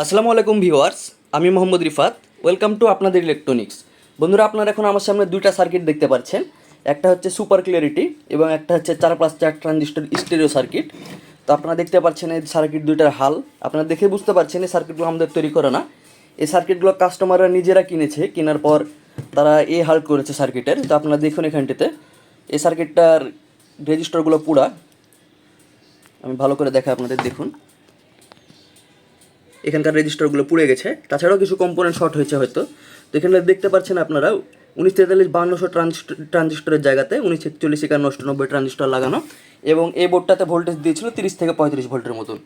আসসালামু আলাইকুম ভিউয়ার্স, আমি মোহাম্মদ রিফাত, ওয়েলকাম টু আপনাদের ইলেকট্রনিক্স। বন্ধুরা, আপনারা এখন আমার সামনে দুইটা সার্কিট দেখতে পাচ্ছেন। একটা হচ্ছে সুপার ক্লিয়ারিটি এবং একটা হচ্ছে চার প্লাস চার ট্রানজিস্টর স্টেরিও সার্কিট। তো আপনারা দেখতে পাচ্ছেন এই সার্কিট দুইটার হাল। আপনারা দেখে বুঝতে পারছেন এই সার্কিটগুলো আমাদের তৈরি করে না। এই সার্কিটগুলো কাস্টমাররা নিজেরা কিনেছে, কেনার পর তারা এ হাল করেছে সার্কিটের। তো আপনারা দেখুন এখানটিতে, এই সার্কিটটার রেজিস্টারগুলো পুরা। আমি ভালো করে দেখা আপনাদের, দেখুন। এখানকার রেজিস্টারগুলো পুড়ে গেছে। তাছাড়াও কিছু কম্পোনেন্ট শর্ট হয়েছে হয়তো। তো এখানে দেখতে পাচ্ছেন আপনারা, উনিশ তেতাল্লিশ বান্নশো ট্রানজিস্টর ট্রানজিস্টরের জায়গাতে উনিশ একচল্লিশ একান্ন অষ্টানব্বই ট্রানজিস্টর লাগানো এবং এই বোর্ডটাতে ভোল্টেজ দিয়েছিল তিরিশ থেকে পঁয়ত্রিশ ভোল্টের মতন।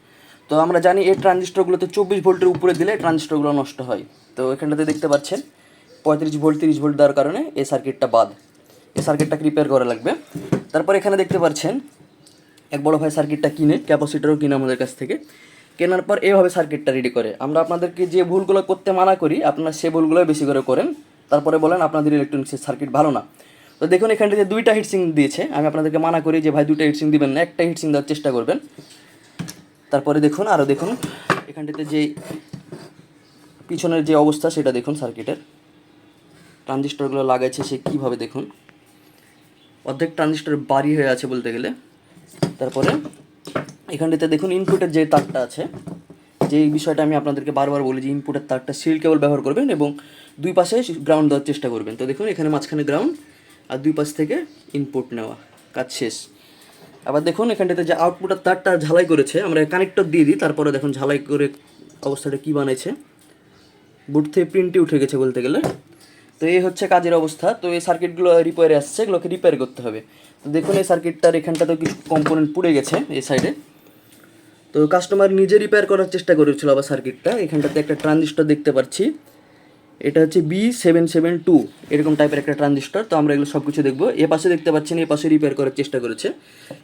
তো আমরা জানি এই ট্রানজিস্টরগুলোতে চব্বিশ ভোল্টের উপরে দিলে ট্রানজিস্টরগুলো নষ্ট হয়। তো এখানটাতে দেখতে পাচ্ছেন, পঁয়ত্রিশ ভোল্ট, তিরিশ ভোল্ট দেওয়ার কারণে এই সার্কিটটা বাদ। এই সার্কিটটাকে রিপেয়ার করা লাগবে। তারপর এখানে দেখতে পাচ্ছেন, এক বড় ভাই সার্কিটটা কিনে ক্যাপাসিটারও কিনে আমাদের কাছ থেকে। কেনার পর এভাবে সার্কিটটা রেডি করে। আমরা আপনাদেরকে যে ভুলগুলো করতে মানা করি, আপনারা সে ভুলগুলো বেশি করে করেন। তারপরে বলেন আপনাদের ইলেকট্রনিক্সের সার্কিট ভালো না। তো দেখুন, এখানটাতে দুইটা হিটসিং দিয়েছে। আমি আপনাদেরকে মানা করি যে, ভাই, দুইটা হিটসিং দিবেন না, একটা হিটসিং দেওয়ার চেষ্টা করবেন। তারপরে দেখুন আরও দেখুন, এখানটাতে যে পিছনের যে অবস্থা, সেটা দেখুন সার্কিটের ট্রানজিস্টরগুলো লাগাইছে সে কীভাবে দেখুন। অর্ধেক ট্রানজিস্টর বাড়ি হয়ে আছে বলতে গেলে। তারপরে এখানটাতে দেখুন ইনপুটের যে তারটা আছে, যে বিষয়টা আমি আপনাদেরকে বারবার বলি যে ইনপুটের তারটা সিল কেবল ব্যবহার করবেন এবং দুই পাশে গ্রাউন্ড দেওয়ার চেষ্টা করবেন। তো দেখুন, এখানে মাঝখানে গ্রাউন্ড আর দুই পাশ থেকে ইনপুট নেওয়া, কাজ শেষ। আবার দেখুন, এখানটাতে যে আউটপুটের তারটা ঝালাই করেছে, আমরা কানেক্টর দিয়ে দিই, তারপরে দেখুন ঝালাই করে অবস্থাটা কী বানাইছে। বুট থেকে প্রিন্টই উঠে গেছে বলতে গেলে। তো এই হচ্ছে কাজের অবস্থা। তো এই সার্কিটগুলো রিপেয়ারে আসছে, এগুলোকে রিপেয়ার করতে হবে। তো দেখুন, এই সার্কিটটার এখানটাতে কিছু কম্পোনেন্ট পুড়ে গেছে এই সাইডে তো কাস্টমার নিজে রিপেয়ার করার চেষ্টা করেছিল আবার সার্কিটটা এখানটাতে একটা ট্রানজিস্টর দেখতে পাচ্ছি। এটা হচ্ছে বি সেভেন সেভেন টু এরকম টাইপের একটা ট্রানজিস্টর তো আমরা এগুলো সব কিছু দেখব। এ পাশে দেখতে পাচ্ছেন, এ পাশে রিপেয়ার করার চেষ্টা করেছে।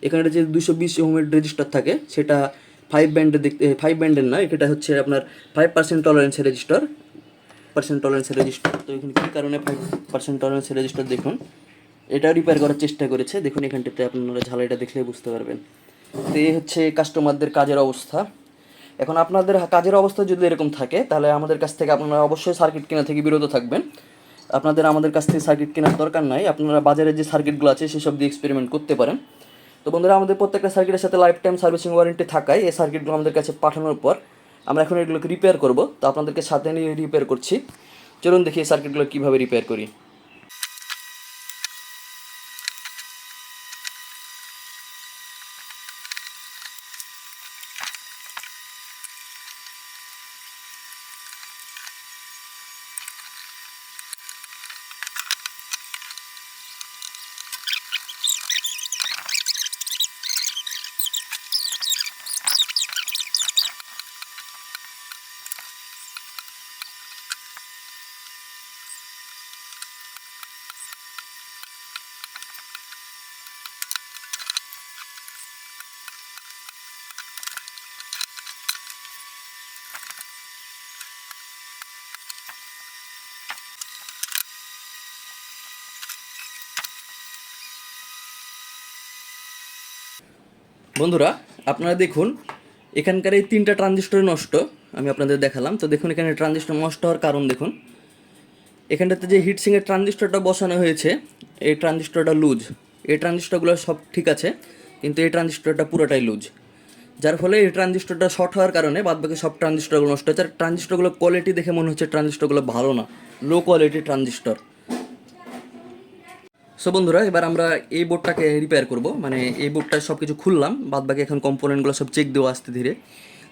এখানে যে দুশো বিশ ওমের রেজিস্টার থাকে, সেটা ফাইভ ব্যান্ডের দেখতে ফাইভ ব্যান্ডের না এটা হচ্ছে আপনার ফাইভ পার্সেন্ট টলারেন্সের রেজিস্টার পার্সেন্ট টলারেন্সের রেজিস্টার তো এখানে কী কারণে ফাইভ পার্সেন্ট টলারেন্সের রেজিস্টার দেখুন। এটা রিপেয়ার করার চেষ্টা করেছে। দেখুন এখানটাতে আপনারা ঝালাইটা দেখলে বুঝতে পারবেন। তো এই হচ্ছে কাস্টমারদের কাজের অবস্থা। এখন আপনাদের কাজের অবস্থা যদি এরকম থাকে, তাহলে আমাদের কাছ থেকে আপনারা অবশ্যই সার্কিট কেনা থেকে বিরত থাকবেন। আপনাদের, আমাদের কাছ থেকে সার্কিট কেনার দরকার নাই। আপনারা বাজারে যে সার্কিটগুলো আছে সেসব দিয়ে এক্সপেরিমেন্ট করতে পারেন। তো বন্ধুরা, আমাদের প্রত্যেকটা সার্কিটের সাথে লাইফ টাইম সার্ভিসিং ওয়ারেন্টি থাকায় এই সার্কিটগুলো আমাদের কাছে পাঠানোর পর আমরা এখন এগুলোকে রিপেয়ার করব। তো আপনাদেরকে সাথে নিয়ে রিপেয়ার করছি। চলুন দেখি এই সার্কিটগুলো কীভাবে রিপেয়ার করি। বন্ধুরা, আপনারা দেখুন, এখানকার এই তিনটা ট্রানজিস্টর নষ্ট, আমি আপনাদের দেখালাম। তো দেখুন, এখানে ট্রানজিস্টর নষ্ট হওয়ার কারণ দেখুন। এখানটাতে যে হিটসিংয়ের ট্রানজিস্টরটা বসানো হয়েছে, এই ট্রানজিস্টরটা লুজ। এই ট্রানজিস্টরগুলো সব ঠিক আছে, কিন্তু এই ট্রানজিস্টরটা পুরোটাই লুজ। যার ফলে এই ট্রানজিস্টরটা শর্ট হওয়ার কারণে বাদবাকি সব ট্রানজিস্টরগুলো নষ্ট হচ্ছে আর ট্রানজিস্টরগুলো কোয়ালিটি দেখে মনে হচ্ছে ট্রানজিস্টরগুলো ভালো না লো কোয়ালিটি ট্রানজিস্টর। সো বন্ধুরা, এবার আমরা এই বোর্ডটাকে রিপেয়ার করব। মানে এই বোর্ডটা সব কিছু খুললাম বাদ বাকি এখন কম্পোনেন্টগুলো সব চেক দেওয়া আসতে ধীরে।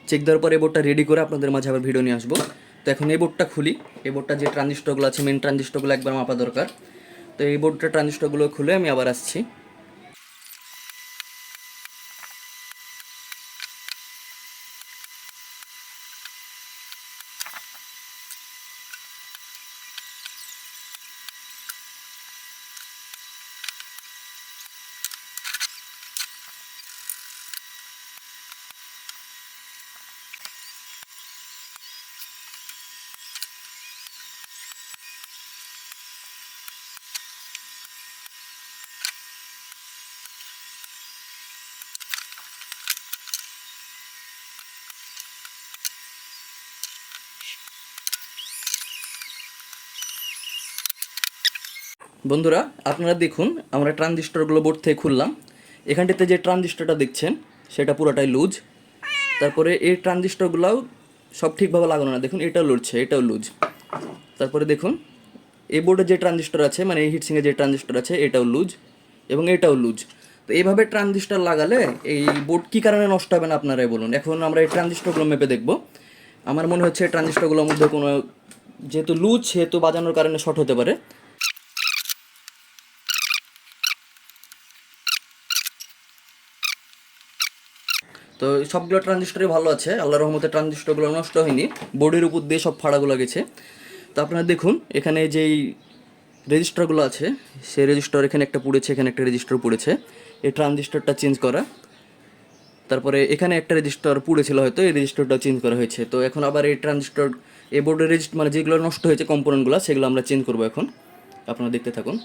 চেক দেওয়ার পরে এই বোর্ডটা রেডি করে আপনাদের মাঝে আবার ভিডিও নিয়ে আসব। তো এখন এই বোর্ডটা খুলি। এই বোর্ডটা যে ট্রানজিস্টরগুলো আছে মেন ট্রানজিস্টরগুলো একবার মাপা দরকার। তো এই বোর্ডটা ট্রানজিস্টরগুলো খুলে আমি আবার আসছি। বন্ধুরা, আপনারা দেখুন, আমরা ট্রানজিস্টরগুলো বোর্ড থেকে খুললাম। এখানটাতে যে ট্রানজিস্টরটা দেখছেন, সেটা পুরোটাই লুজ। তারপরে এই ট্রানজিস্টরগুলোও সব ঠিকভাবে লাগানো না। দেখুন, এটাও লুজছে, এটাও লুজ। তারপরে দেখুন, এই বোর্ডে যে ট্রানজিস্টর আছে মানে এই হিটসিংয়ে যে ট্রানজিস্টর আছে, এটাও লুজ এবং এটাও লুজ। তো এইভাবে ট্রানজিস্টর লাগালে এই বোর্ড কী কারণে নষ্ট হবে না আপনারাই বলুন। এখন আমরা এই ট্রানজিস্টরগুলো মেপে দেখব। আমার মনে হচ্ছে ট্রানজিস্টরগুলোর মধ্যে কোনো যেহেতু লুজ, সেহেতু বাজানোর কারণে শর্ট হতে পারে। তো সবগুলো ট্রানজিস্টরই ভালো আছে, আল্লাহ রহমতে ট্রানজিস্টরগুলো নষ্ট হয়নি বোর্ডের উপর দিয়ে সব ফাড়াগুলো গেছে। তো আপনারা দেখুন, এখানে যেই রেজিস্টারগুলো আছে, সেই রেজিস্টার এখানে একটা পড়েছে, এখানে একটা রেজিস্টার পড়েছে। এই ট্রানজিস্টরটা চেঞ্জ করা। তারপরে এখানে একটা রেজিস্টার পুড়েছিল হয়তো, এই রেজিস্টারটা চেঞ্জ করা হয়েছে। তো এখন আবার এই ট্রানজিস্টর এই বোর্ডের রেজিস্টার মানে যেগুলো নষ্ট হয়েছে কম্পোনেন্টগুলো সেগুলো আমরা চেঞ্জ করব এখন। আপনারা দেখতে থাকুন।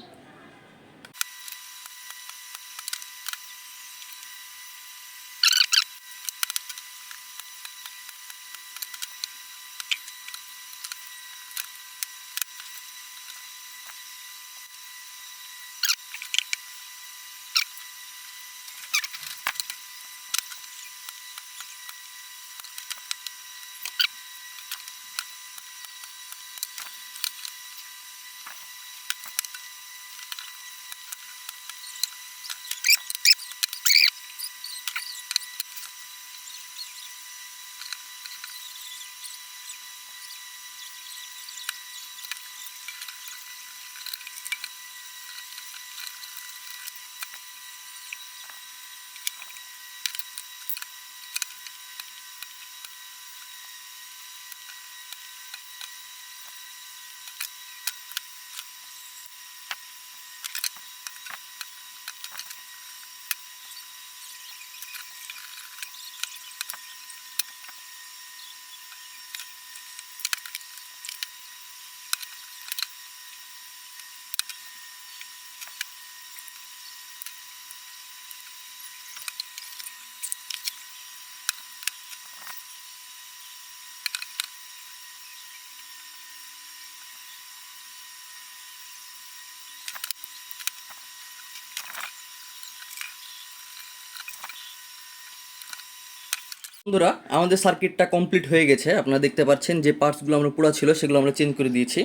বন্ধুরা, আমাদের সার্কিটটা কমপ্লিট হয়ে গেছে। আপনারা দেখতে পাচ্ছেন যে পার্টসগুলো আমরা পুরো ছিল, সেগুলো আমরা চেঞ্জ করে দিয়েছি।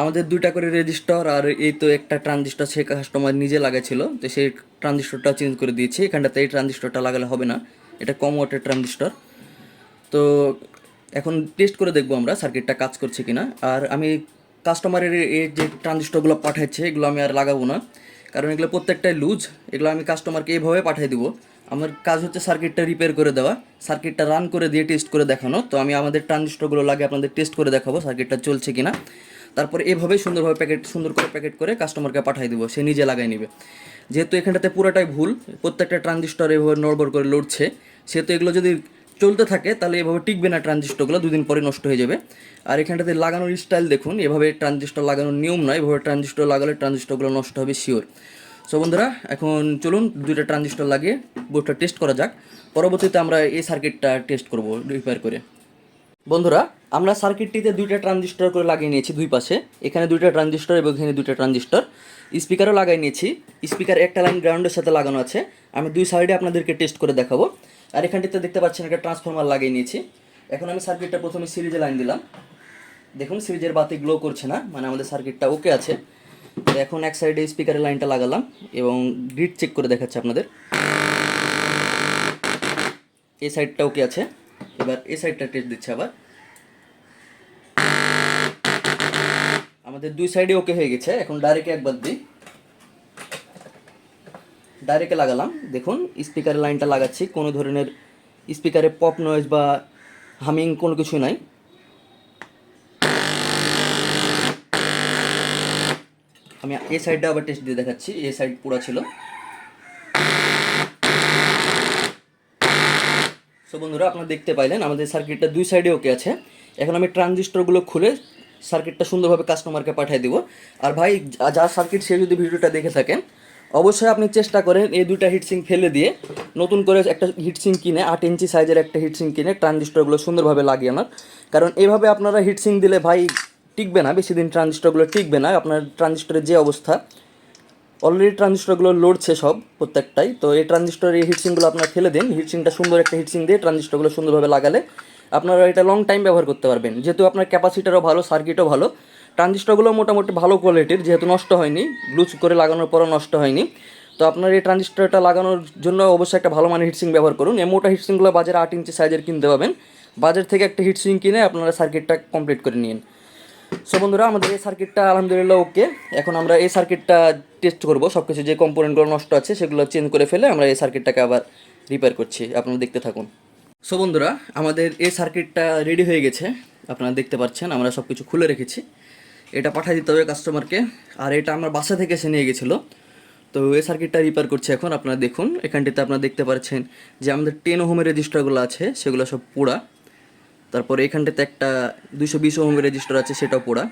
আমাদের দুইটা করে রেজিস্টার আর এই তো একটা ট্রানজিস্টার সে কাস্টমার নিজে লাগাইছিল, তো সেই ট্রানজিস্টরটা চেঞ্জ করে দিয়েছি। এখানটাতে এই ট্রানজিস্টরটা লাগালে হবে না, এটা কম ওয়াটের ট্রানজিস্টর তো এখন টেস্ট করে দেখব আমরা সার্কিটটা কাজ করছে কি না আর আমি কাস্টমারের এই যে ট্রানজিস্টরগুলো পাঠাচ্ছে এগুলো আমি আর লাগাবো না। কারণ এগুলো প্রত্যেকটাই লুজ এগুলো আমি কাস্টমারকে এইভাবে পাঠিয়ে দিব। আমার কাজ হচ্ছে সার্কিটটা রিপেয়ার করে দেওয়া। সার্কিটটা রান করে দিয়ে টেস্ট করে দেখানো। তো আমি আমাদের ট্রানজিস্টরগুলো লাগে আপনাদের টেস্ট করে দেখাবো সার্কিটটা চলছে কি না তারপরে এভাবেই সুন্দরভাবে প্যাকেট সুন্দর করে প্যাকেট করে কাস্টমারকে পাঠিয়ে দেবো। সে নিজে লাগাই নেবে। যেহেতু এখানটাতে পুরোটাই ভুল, প্রত্যেকটা ট্রানজিস্টর এভাবে নড়বড় করে লড়ছে। সেহেতু এগুলো যদি চলতে থাকে, তাহলে এভাবে টিকবে না ট্রানজিস্টরগুলো দুদিন পরে নষ্ট হয়ে যাবে। আর এখানটাতে লাগানোর স্টাইল দেখুন, এভাবে ট্রানজিস্টর লাগানোর নিয়ম নয়। এভাবে ট্রানজিস্টর লাগালে ট্রানজিস্টরগুলো নষ্ট হবে শিওর সো বন্ধুরা, এখন চলুন দুইটা ট্রানজিস্টর লাগিয়ে বোর্ডটা টেস্ট করা যাক। পরবর্তীতে আমরা এই সার্কিটটা টেস্ট করব রিপেয়ার করে। বন্ধুরা, আমরা সার্কিটটিতে দুইটা ট্রানজিস্টর করে লাগিয়ে নিয়েছি দুই পাশে। এখানে দুইটা ট্রানজিস্টর এবং এখানে দুইটা ট্রানজিস্টর স্পিকারও লাগাই নিয়েছি। স্পিকার একটা লাইন গ্রাউন্ডের সাথে লাগানো আছে। আমি দুই সাইডে আপনাদেরকে টেস্ট করে দেখাবো। আর এখানটিতে দেখতে পাচ্ছেন একটা ট্রান্সফর্মার লাগিয়ে নিয়েছি। এখন আমি সার্কিটটা প্রথমে সিরিজে লাইন দিলাম। দেখুন, সিরিজের বাতি গ্লো করছে না। মানে আমাদের সার্কিটটা ওকে আছে। এখন এক সাইডে স্পিকারের লাইনটা লাগালাম এবং গ্রিড চেক করে দেখাচ্ছে আপনাদের। এই সাইডটা ওকে আছে। এবার এই সাইডটা টেস্ট দিচ্ছে আবার। আমাদের দুই সাইডে ওকে হয়ে গেছে। এখন ডাইরেক্টে একবার দিই। ডাইরেক্টে লাগালাম। দেখুন স্পিকারের লাইনটা লাগাচ্ছি। কোনো ধরনের স্পিকারে পপ নয়েজ বা হামিং কোনো কিছু নাই। আমি এই সাইডটা আবার টেস্ট দিয়ে দেখাচ্ছি। এই সাইড পুরো ছিল। সো বন্ধুরা, আপনারা দেখতে পাইলেন, আমাদের সার্কিটটা দুই সাইডে ওকে আছে। এখন আমি ট্রানজিস্টরগুলো খুলে সার্কিটটা সুন্দরভাবে কাস্টমারকে পাঠিয়ে দিব। আর ভাই, যা- সার্কিট সে যদি ভিডিওটা দেখে থাকেন, অবশ্যই আপনি চেষ্টা করেন এই দুইটা হিটসিং ফেলে দিয়ে নতুন করে একটা হিটসিং কিনে, আট ইঞ্চি সাইজের একটা হিটসিং কিনে ট্রানজিস্টরগুলো সুন্দরভাবে লাগিয়ে আনার। কারণ এইভাবে আপনারা হিটসিং দিলে ভাই টিকবে না, বেশি দিন ট্রানজিস্টরগুলো টিকবে না, আপনার ট্রানজিস্টরের যে অবস্থা অলরেডি ট্রানজিস্টরগুলো লড়ছে সব প্রত্যেকটাই, তো এই ট্রানজিস্টরের এই হিটসিংগুলো আপনার ফেলে দিন হিটসিংটা সুন্দর একটা হিটসিং দিয়ে ট্রানজিস্টরগুলো সুন্দরভাবে লাগালে আপনারা এটা লং টাইম ব্যবহার করতে পারবেন। যেহেতু আপনার ক্যাপাসিটারও ভালো সার্কিটও ভালো, ট্রানজিস্টরগুলো মোটামুটি ভালো কোয়ালিটির যেহেতু নষ্ট হয়নি লুজ করে লাগানোর পরও নষ্ট হয়নি, তো আপনার এই ট্রানজিস্টরটা লাগানোর জন্য অবশ্যই একটা ভালো মানের হিটসিং ব্যবহার করুন। এই মোটা হিটসিংগুলো বাজারে আট ইঞ্চি সাইজের কিনতে পাবেন, বাজার থেকে একটা হিটসিং কিনে আপনারা সার্কিটটা কমপ্লিট করে নিন। সো বন্ধুরা, আমাদের এই সার্কিটটা আলহামদুলিল্লাহ ওকে এখন আমরা এই সার্কিটটা টেস্ট করব। সব কিছু যে কম্পোনেন্টগুলো নষ্ট আছে, সেগুলো চেঞ্জ করে ফেলে আমরা এই সার্কিটটাকে আবার রিপেয়ার করছি। আপনারা দেখতে থাকুন। সো বন্ধুরা, আমাদের এই সার্কিটটা রেডি হয়ে গেছে। আপনারা দেখতে পাচ্ছেন, আমরা সব কিছু খুলে রেখেছি। এটা পাঠিয়ে দিতে হবে কাস্টমারকে আর এটা আমার বাসা থেকে এসে নিয়ে গেছিল। তো, এই সার্কিটটা রিপেয়ার করছে এখন। আপনারা দেখুন, এখানটিতে আপনারা দেখতে পাচ্ছেন যে আমাদের টেন হোমের রেজিস্টারগুলো আছে, সেগুলো সব পোড়া তারপরে এখানটাতে একটা দুশো বিশ ওহমের রেজিস্টার আছে, সেটাও পোড়া।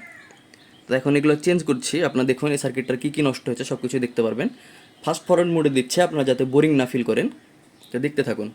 তো এখন এগুলো চেঞ্জ করছি। আপনারা দেখুন এই সার্কিটটার কী কী নষ্ট হয়েছে সব কিছু দেখতে পারবেন। ফার্স্ট ফরওয়ার্ড মোডে দিচ্ছে, আপনারা যাতে বোরিং না ফিল করেন। তো দেখতে থাকুন।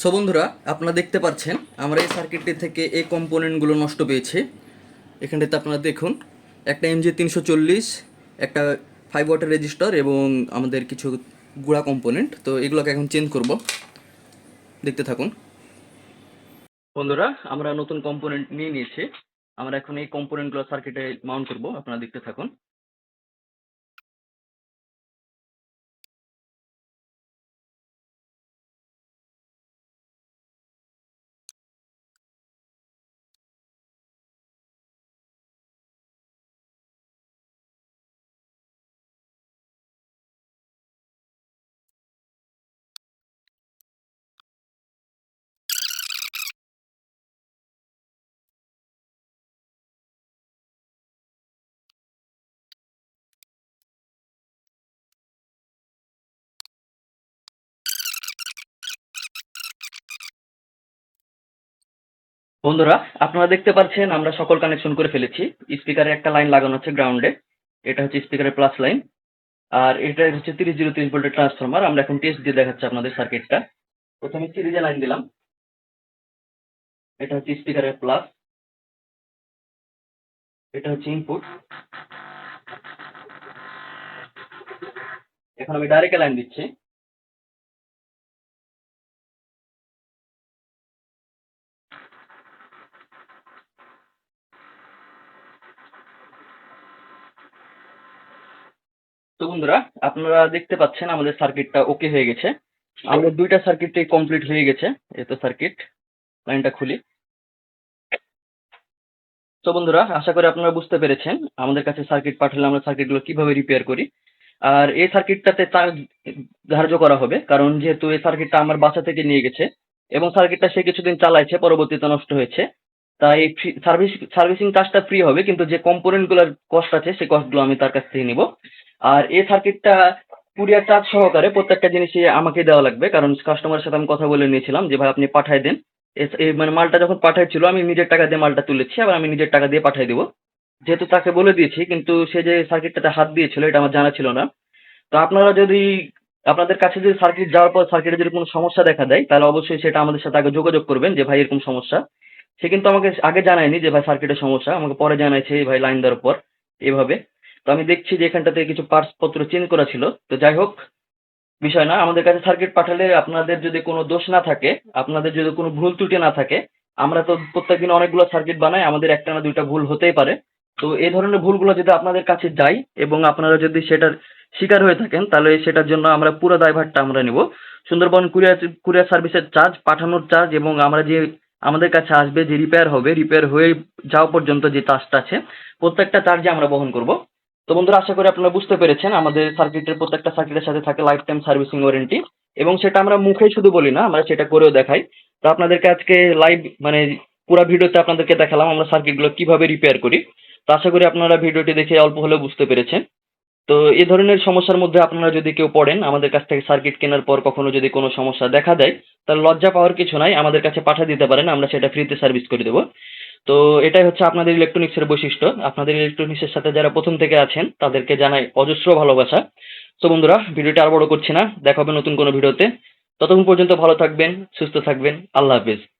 সো বন্ধুরা, আপনারা দেখতে পাচ্ছেন, আমরা এই সার্কিটটি থেকে এই কম্পোনেন্টগুলো নষ্ট পেয়েছি। এখানটাতে আপনারা দেখুন, একটা এমজি তিনশো চল্লিশ, একটা ফাইভ ওয়াটার রেজিস্টার এবং আমাদের কিছু গুঁড়া কম্পোনেন্ট তো এগুলোকে এখন চেঞ্জ করব। দেখতে থাকুন। বন্ধুরা, আমরা নতুন কম্পোনেন্ট নিয়ে নিয়েছি। আমরা এখন এই কম্পোনেন্টগুলো সার্কিটে মাউন্ট করব। আপনারা দেখতে থাকুন। বন্ধুরা, আপনারা দেখতে পাচ্ছেন, আমরা সকল কানেকশন করে ফেলেছি। স্পিকারে একটা লাইন লাগানো হচ্ছে গ্রাউন্ডে এটা হচ্ছে স্পিকারের প্লাস লাইন আর এটা হচ্ছে তিরিশ জিরো তিরিশ ভোল্টের ট্রান্সফরমার আমরা এখন টেস্ট দিয়ে দেখাচ্ছি আপনাদের সার্কিটটা প্রথমে সিরিজে লাইন দিলাম। এটা হচ্ছে স্পিকারের প্লাস এটা হচ্ছে ইনপুট এখন আমি ডাইরেক্ট লাইন দিচ্ছি। তো বন্ধুরা, আপনারা দেখতে পাচ্ছেন আমাদের সার্কিটটা ওকে হয়ে গেছে। আমাদের দুইটা সার্কিটই কমপ্লিট হয়ে গেছে, এই তো সার্কিট লাইনটা খুলি। তো বন্ধুরা, আশা করি আপনারা বুঝতে পেরেছেন, আমাদের কাছে সার্কিট পাঠালে আমরা সার্কিটগুলো কীভাবে রিপেয়ার করি। আর এই সার্কিটটাতে তার ধার্য করা হবে, কারণ যেহেতু এই সার্কিটটা আমার বাসা থেকে নিয়ে গেছে, এবং সার্কিটটা সে কিছুদিন চালাইছে, পরবর্তীতে নষ্ট হয়েছে, তাই সার্ভিস সার্ভিসিং চার্জটা ফ্রি হবে, কিন্তু যে কম্পোনেন্টগুলোর কস্ট আছে সেই কস্টগুলো আমি তার কাছ থেকে নিব। আর এই সার্কিটটা কুরিয়ার চার্জ সহকারে প্রত্যেকটা জিনিসই আমাকে দেওয়া লাগবে। কারণ কাস্টমারের সাথে আমি কথা বলে নিয়েছিলাম যে, ভাই, আপনি পাঠায় দেন। এই মানে মালটা যখন পাঠাইছিল, আমি নিজের টাকা দিয়ে মালটা তুলেছি, আবার আমি নিজের টাকা দিয়ে পাঠিয়ে দেবো। যেহেতু তাকে বলে দিয়েছি, কিন্তু সে যে সার্কিটটাতে হাত দিয়েছিল, এটা আমার জানা ছিল না। তো আপনারা যদি আপনাদের কাছে যদি সার্কিট যাওয়ার পর সার্কিটে যদি কোনো সমস্যা দেখা দেয়, তাহলে অবশ্যই সেটা আমাদের সাথে আগে যোগাযোগ করবেন যে, ভাই, এরকম সমস্যা। সে কিন্তু আমাকে আগে জানায়নি যে, ভাই সার্কিটের সমস্যা। আমাকে পরে জানাইছে, এই ভাই লাইন দেওয়ার পর। এভাবে। তো আমি দেখছি যে এখানটাতে কিছু পার্টস পত্র চেঞ্জ করা ছিল। তো যাই হোক, বিষয় না, আমাদের কাছে সার্কিট পাঠালে আপনাদের যদি কোনো দোষ না থাকে, আপনাদের যদি কোনো ভুল ত্রুটি না থাকে, আমরা তো প্রত্যেকদিন অনেকগুলো সার্কিট বানাই, আমাদের একটা না দুইটা ভুল হতেই পারে। তো এই ধরনের ভুলগুলো যদি আপনাদের কাছে যায় এবং আপনারা যদি সেটার শিকার হয়ে থাকেন, তাহলে সেটার জন্য আমরা পুরো দায়ভারটা আমরা নিব। সুন্দরবন কুরিয়ার কুরিয়ার সার্ভিসের চার্জ, পাঠানোর চার্জ এবং আমরা যে আমাদের কাছে আসবে যে রিপেয়ার হবে রিপেয়ার হয়ে যাওয়া পর্যন্ত যে চার্জটা আছে, প্রত্যেকটা চার্জে আমরা বহন করব। তো বন্ধুরা, আশা করি আপনারা বুঝতে পেরেছেন, আমাদের সার্কিটের প্রত্যেকটা সার্কিটের সাথে থাকে লাইফ টাইম সার্ভিসিং ওয়ারেন্টি এবং সেটা আমরা মুখে শুধু বলি না, আমরা সেটা করেও দেখাই। তো আপনাদেরকে আজকে লাইভ মানে পুরো ভিডিওতে আপনাদেরকে দেখালাম আমরা সার্কিটগুলো কীভাবে রিপেয়ার করি। তো আশা করি আপনারা ভিডিওটি দেখে অল্প হলেও বুঝতে পেরেছেন। তো এই ধরনের সমস্যার মধ্যে আপনারা যদি কেউ পড়েন, আমাদের কাছ থেকে সার্কিট কেনার পর কখনো যদি কোনো সমস্যা দেখা দেয়, তাহলে লজ্জা পাওয়ার কিছু নাই, আমাদের কাছে পাঠিয়ে দিতে পারেন, আমরা সেটা ফ্রিতে সার্ভিস করে দেবো। তো এটাই হচ্ছে আপনাদের ইলেকট্রনিক্সের বৈশিষ্ট্য। আপনাদের ইলেকট্রনিক্সের সাথে যারা প্রথম থেকে আছেন, তাদেরকে জানাই অজস্র ভালোবাসা। তো বন্ধুরা, ভিডিওটা আর বড় করছি না। দেখা হবে নতুন কোনো ভিডিওতে। ততক্ষণ পর্যন্ত ভালো থাকবেন, সুস্থ থাকবেন। আল্লাহ হাফিজ।